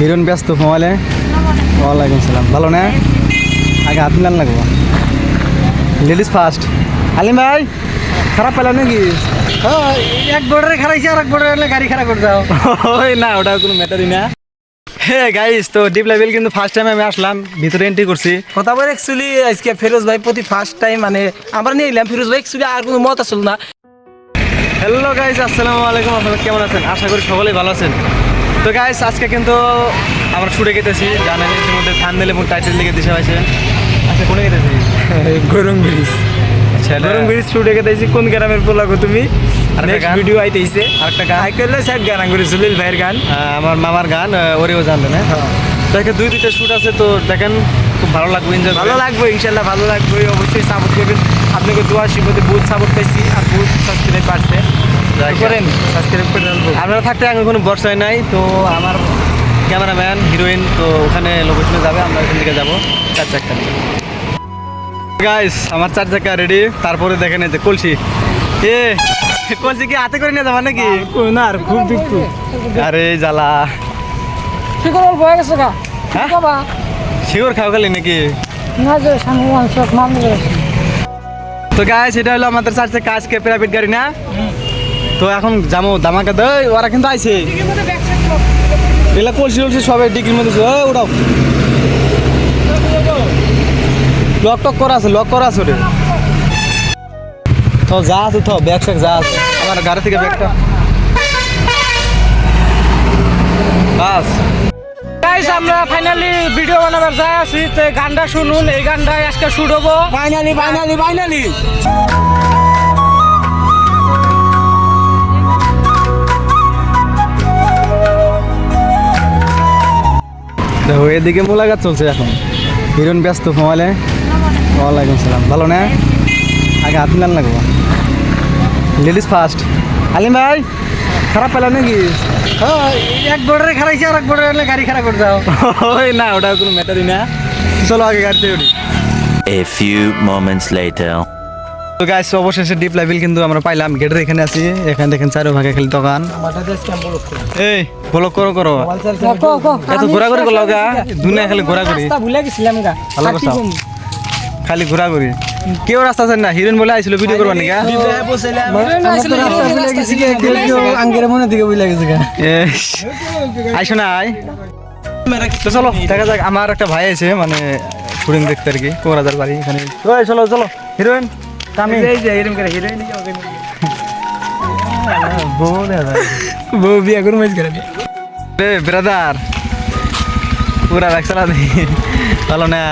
Heroine ব্যস্ত মোবাইলে ওয়ালাইকুম সালাম। ভালো না? আগে হাত মিলান লাগবো। Ladies first. আলিম ভাই খারাপ পেলাম নাকি? হ্যাঁ, এক বর্ডারে খারাইছে আর এক বর্ডারে গাড়ি খারাপ করে দাও। ওই না ওটা কোনো ম্যাটারই না। হে গাইস তো ডিপ লেভেল কিন্তু ফার্স্ট টাইম আমি আসলাম ভিতরে এন্ট্রি করছি। কথা বলে অ্যাকচুয়ালি আজকে ফিরোজ ভাই প্রতি ফার্স্ট টাইম মানে আমরা নিয়ে এলাম। ফিরোজ ভাই অ্যাকচুয়ালি আর কোনো মত আসল না। হ্যালো গাইস আসসালামু আলাইকুম। আপনারা কেমন আছেন? আশা করি সকলেই ভালো আছেন। তো গাইস আজকে কিন্তু আমরা ছুটে গেতেছি জানেন মধ্যে থানদেল এবং টাইটেল লিখে দিশা হয়েছে আচ্ছা কোনে গেতেছি? গরম ব্রিজ আচ্ছা গরম ব্রিজ শুটে গেতেছি কোন গ্রামের পোলাগো তুমি? নেক্সট? ভিডিও আইতেইছে আরেকটা গান। আই করলে সাইড গান করে সুলিল ভাইয়ের গান। আমার মামার গান ওরেও জানতেন হ্যাঁ। দেখে দুই দুইটা শুট আছে তো দেখেন খুব ভালো লাগবে এনজয় ভালো লাগবে ইনশাল্লাহ ভালো লাগবে অবশ্যই সাপোর্ট করবেন। আপনাকে দোয়া শিবতে বহুত সাপোর্ট পাইছি আর বহুত সাবস্ক্রাইব পারছে যাক। করেন সাবস্ক্রাইব করে আপনারা থাকতে এখন কোনো বর্ষায় নাই তো আমার ক্যামেরাম্যান হিরোইন তো ওখানে লোকেশনে যাবে আমরা ওখান থেকে যাব। চার চারটা গাইস আমার চার চাকা রেডি তারপরে দেখেন এই যে কলসি। এ কলসি কি হাতে করে নিয়ে যাবা নাকি? না আর খুব দুঃখ। আরে জ্বালা। কি করে বয়ে গেছে গা। হ্যাঁ? শিওর খাও খালি নাকি? না যে সামনে মাংস মামলা তো গাইস এটা হলো আমাদের চার চাকা আজকে প্রাইভেট গাড়ি না? তো এখন যাব দামাকা দই ওরা কিন্তু আইছে। এগুলা কলসি টলসি সবাই ডিকির মধ্যে উঠাও লক টক করা আছে লক করা আছে ওরে তো যা আছে তো ব্যাগ স্যাগ যা আছে। আমার গাড়ি থেকে ব্যাগটা। বাস। গাইস আমরা ফাইনালি ভিডিও বানাবার যা আছি গানটা শুনুন এই গানটা আজকে শুট হব। ফাইনালি ফাইনালি ফাইনালি দেখো এদিকে মোলাকাত চলছে এখন। হিরোইন ব্যস্ত মোবাইলে ওয়ালাইকুম সালাম। ভালো না? আগে হাত মিলান লাগবো। Ladies first. আলিম ভাই খারাপ পেলাম নাকি? হ্যাঁ, এক বর্ডারে খারাইছে আর এক বর্ডারে গাড়ি খারাপ করে দাও। ওই না ওটা কোনো ম্যাটারই না। চলো আগে গাড়িতে উঠি। A few moments later. তো গাইস অবশেষে ডিপ লেভেল কিন্তু আমরা পাইলাম। গেটের এখানে আছি। এখানে দেখেন চারো ভাগে খালি দোকান। এই ব্লক করো করো। এত ঘোরাঘুরি করল গা? দুনিয়া খালি ঘোরাঘুরি। ভুলে গেছিলাম গা ভালো। কম। খালি ঘোরাঘুরি। কেউ রাস্তা আছে না। হিরোইন বলে আইছিল ভিডিও করবার নাকি আইসো না আই তো চলো, দেখা যাক। আমার একটা ভাই আছে মানে শুটিং দেখতে আর কি। কোরাজার বাড়ি, এখানে। চলো চলো। হিরোইন বউ বিয়া করে মাইজ করে রে ব্রাদার পুরা ব্যাগ চালা দি। ভালো না?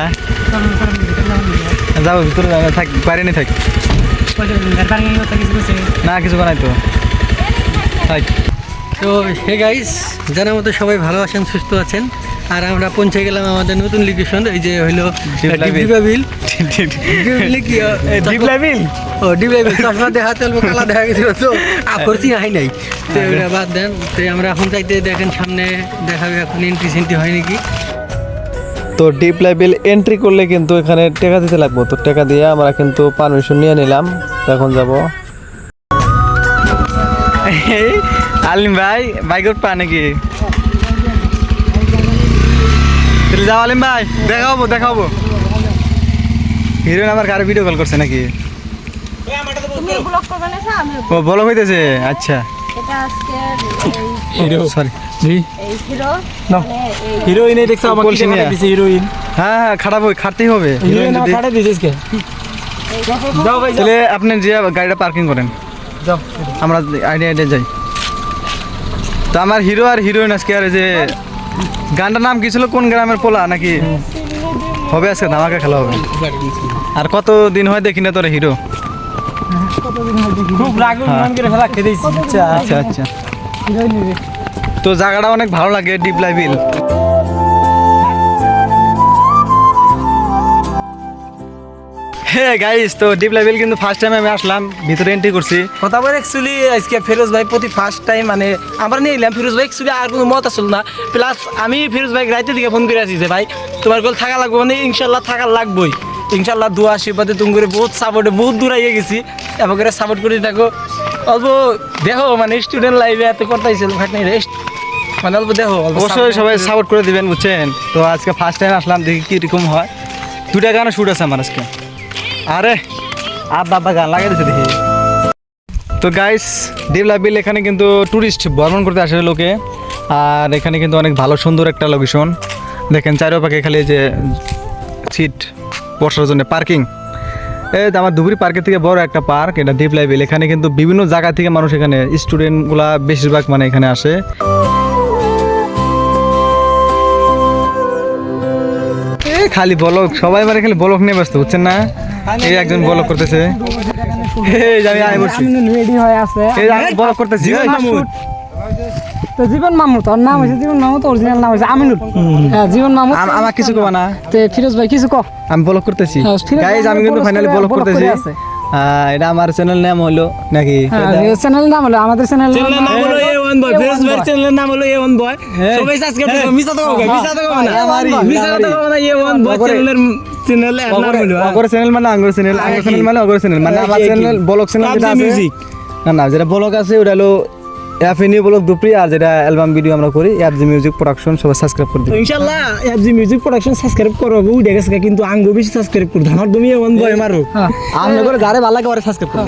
যাও ভিতরে থাক বাইরে নেই থাক। না কিছু বানাই তো। থাক। তো হে গাইস জানার মতো সবাই ভালো আছেন সুস্থ আছেন আর আমরা পৌঁছে গেলাম আমাদের নতুন লোকেশন এই যে হইল ডিপলা বিল। ডিপলা বিল। ডিপলা বিল। কি ডিপ লেভেল ও ডিপলা বিল। চশমা দেখাতে অল্প কালা দেখা গেছিল তো। আকর্ষি হাই নাই। তো ওটা বাদ দেন। তো আমরা এখন চাইতে দেখেন সামনে দেখাবে এখন এন্ট্রি সেন্ট্রি হয় নাকি। তো ডিপ লেভেল এন্ট্রি করলে কিন্তু এখানে টাকা দিতে লাগবো। তো টাকা দিয়ে আমরা কিন্তু পারমিশন নিয়ে নিলাম। এখন যাব। আলিম ভাই বাইক পা নাকি? যাও আলিম ভাই। দেখাবো দেখাবো। হিরোইন আমার কার ভিডিও কল করছে নাকি? ও বলো হইতেছে? আচ্ছা। হিরো। সরি এই হিরো। মানে এই হিরোইন এই দেখছ আমাকে হিরোইন। হ্যাঁ হ্যাঁ খারাপ হই খাটতেই হবে। হিরোইন যদি দিছিস কে যাও ভাই তাহলে আপনি যে গাড়িটা পার্কিং করেন। যাও। আমরা আইডিয়া আইডিয়া যাই। তো আমার হিরো আর হিরোইন আজকে আর যে গানটার নাম কি ছিল? কোন গ্রামের পোলা নাকি? হবে আজকে ধামাকা খেলা হবে। আর কত দিন হয় দেখি না তোর হিরো? খুব মান করে আচ্ছা আচ্ছা। আচ্ছা। তো জায়গাটা অনেক ভালো লাগে ডিপ লাইবিল হ্যাঁ গাইস তো ডিপ কিন্তু ফার্স্ট টাইম আমি আসলাম ভিতরে এন্ট্রি করছি। কথা বলে অ্যাকচুয়ালি আজকে ফিরোজ ভাই প্রতি ফার্স্ট টাইম মানে আমরা নিয়ে এলাম। ফিরোজ ভাই অ্যাকচুয়ালি আর কোনো মত আসল না। প্লাস আমি ফিরোজ ভাই রাইতে দিকে ফোন করে আছি যে ভাই তোমার গোল থাকা লাগবে? মানে ইনশাল্লাহ থাকা লাগবেই। ইনশাল্লাহ দোয়া আশীর্বাদে তুমি করে বহুত সাপোর্টে বহুত দূর গেছি। করে সাপোর্ট করে থাকো অল্প দেখো মানে স্টুডেন্ট লাইফে এত করতেছিল খাটনি রেস্ট মানে অল্প দেখো অবশ্যই সবাই সাপোর্ট করে দিবেন বুঝছেন? তো আজকে ফার্স্ট টাইম আসলাম দেখি কীরকম হয়। দুটা গানও শুট আছে আমার আজকে। আরে, আব্বা আব্বা গান লাগিয়ে দিচ্ছে দেখি। তো গাইস ডিবলা বিল এখানে কিন্তু ট্যুরিস্ট ভ্রমণ করতে আসে লোকে। আর এখানে কিন্তু অনেক ভালো, সুন্দর একটা লোকেশন দেখেন চারোপাকে খালি যে সিট বসার জন্য পার্কিং এই আমার ধুবড়ি পার্কের থেকে বড় একটা পার্ক এটা ডিপলাই বিল। এখানে কিন্তু বিভিন্ন জায়গা থেকে মানুষ এখানে স্টুডেন্টগুলা বেশিরভাগ মানে এখানে আসে। খালি বলক, সবাই মানে খালি বলক নিয়ে ব্যস্ত, বুঝছেন না? এই একজন বলক করতেছে। এই যে আমি বলছি রেডি হয়ে আছে। এই যে আমি বলক করতেছি। তো জীবন মামুত ওর নাম হয়েছে জীবন মামুত অরিজিনাল নাম হয়েছে আমিনুল। হ্যাঁ জীবন মামুত আমার কিছু কবা না। তো ফিরোজ ভাই কিছু কো আমি বলক করতেছি। হ্যাঁ, আছে, গাইজ আমি কিন্তু ফাইনালি করে করতেছি। এটা আমার চ্যানেল নাম হলো নাকি? হ্যাঁ চ্যানেলের নাম হলো আমাদের চ্যানেল নাম হলো এ ওয়ান বয় ফিরোজ ভাই চ্যানেলের নাম হলো এ ওয়ান বয় সবাই সাবস্ক্রাইব করো মিছা তো কবে মিছা তো না। আমারই, মিছা তো না এ ওয়ান বয় চ্যানেলের হ্যাঁ। অগর চ্যানেল মানে আঙ্গুর চ্যানেল আঙ্গুর চ্যানেল মানে অগর চ্যানেল মানে আমার একই, চ্যানেল। বলক চ্যানেল যেটা আছে। না না যেটা বলক আছে ওটা হলো এফএনইউ বলক দুপ্রি আর যেটা অ্যালবাম ভিডিও আমরা করি এফজি মিউজিক প্রোডাকশন সবাই সাবস্ক্রাইব করে দিই ইনশাআল্লাহ এফজি মিউজিক প্রোডাকশন সাবস্ক্রাইব করো উঠে গেছে কিন্তু আঙ্গো বেশি সাবস্ক্রাইব করো আমার তুমি এ ওয়ান বয় মারো আমরা করে যারে ভালো লাগে ওরে সাবস্ক্রাইব করো।